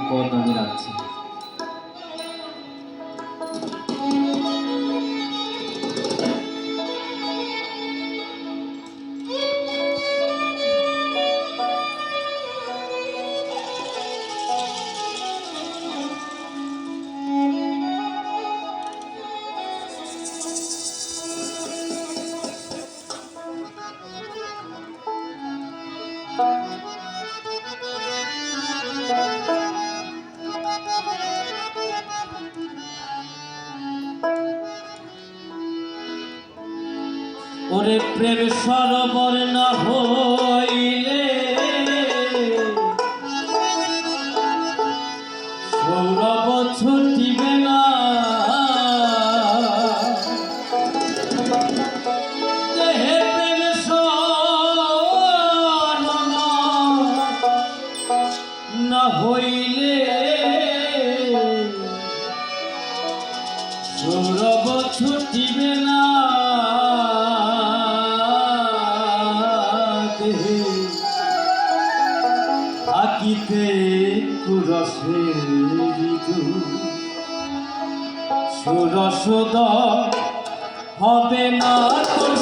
পদ আমি রাখছি প্রেম সরবর না হইলে সৌরভ ছুটিবে না। সুরসদ হবে না তো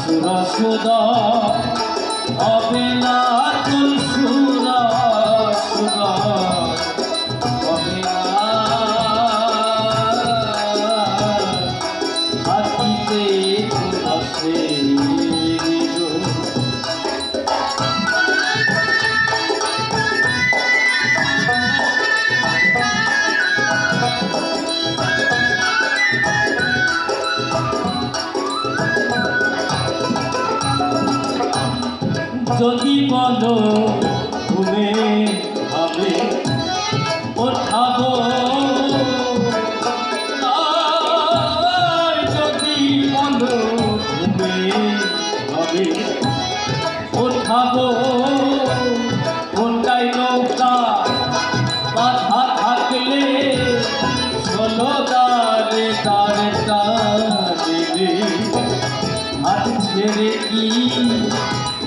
সুরসুদ হবে না যদি বলো ঘুমে হবে ওঠাবো যদি বলো ঘুমে হবে ওঠাবো কোনটাই নৌকা, বাধা থাকলে ষোলো দারে দারে দারে হাত ছেড়ে কি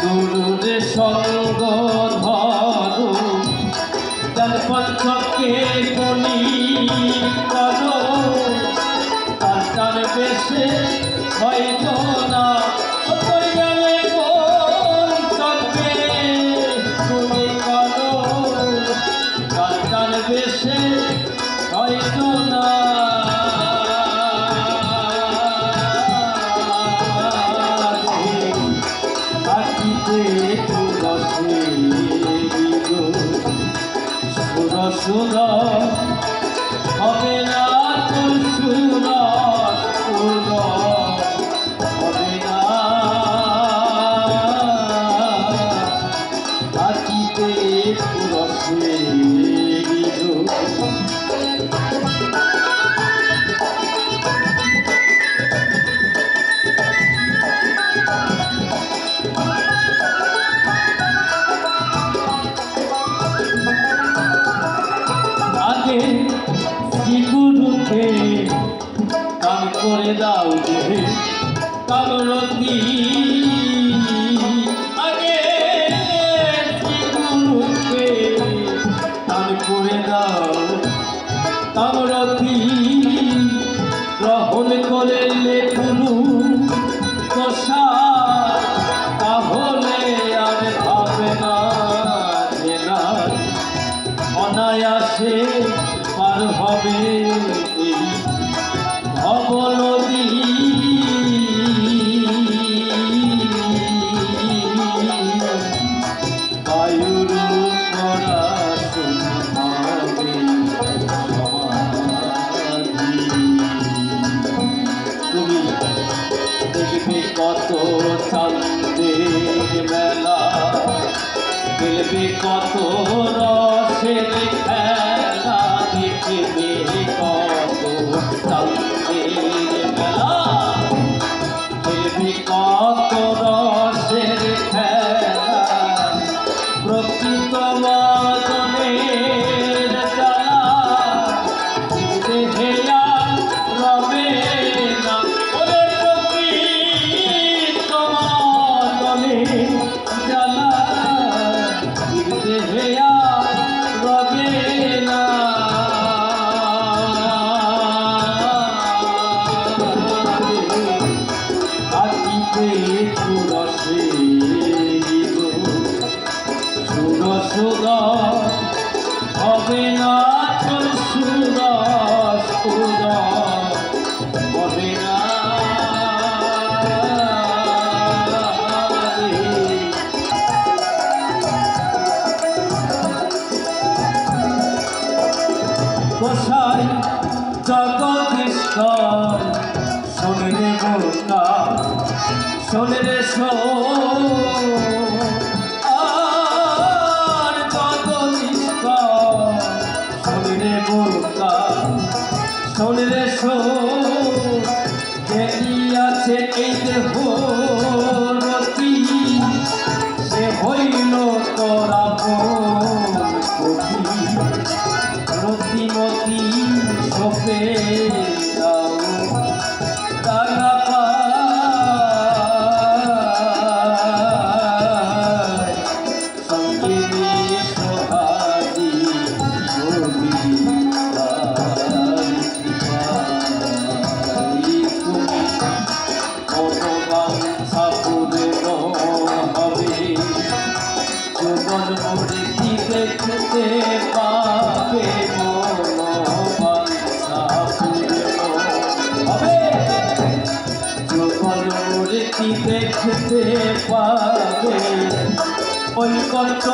গুরুর সঙ্গ ধরো তার পথকে বলি করো তার বেশে হয় না সুধা Кот বসাই জগদীশ্বর শোনে রে মোটা শোনে রে শোন এই দেহ পাখি দেখতে পাবে। ওই কত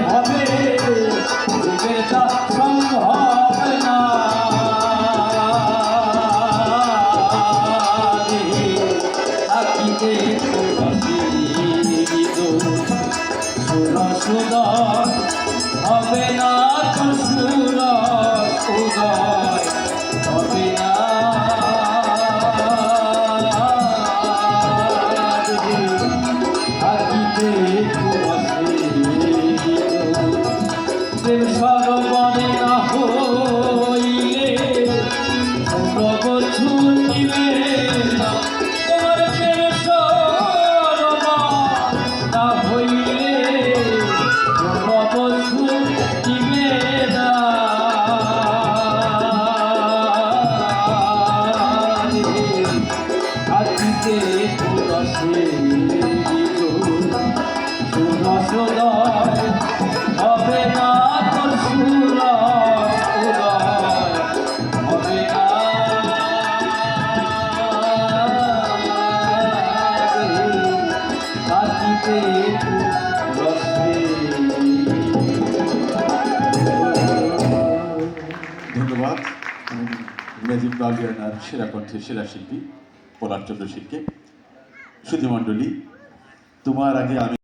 হবে। বাগেরনার সেরা কণ্ঠে সেরা শিল্পী পলাশচন্দ্র শিল্পী সুধীমণ্ডলী তোমার আগে আমি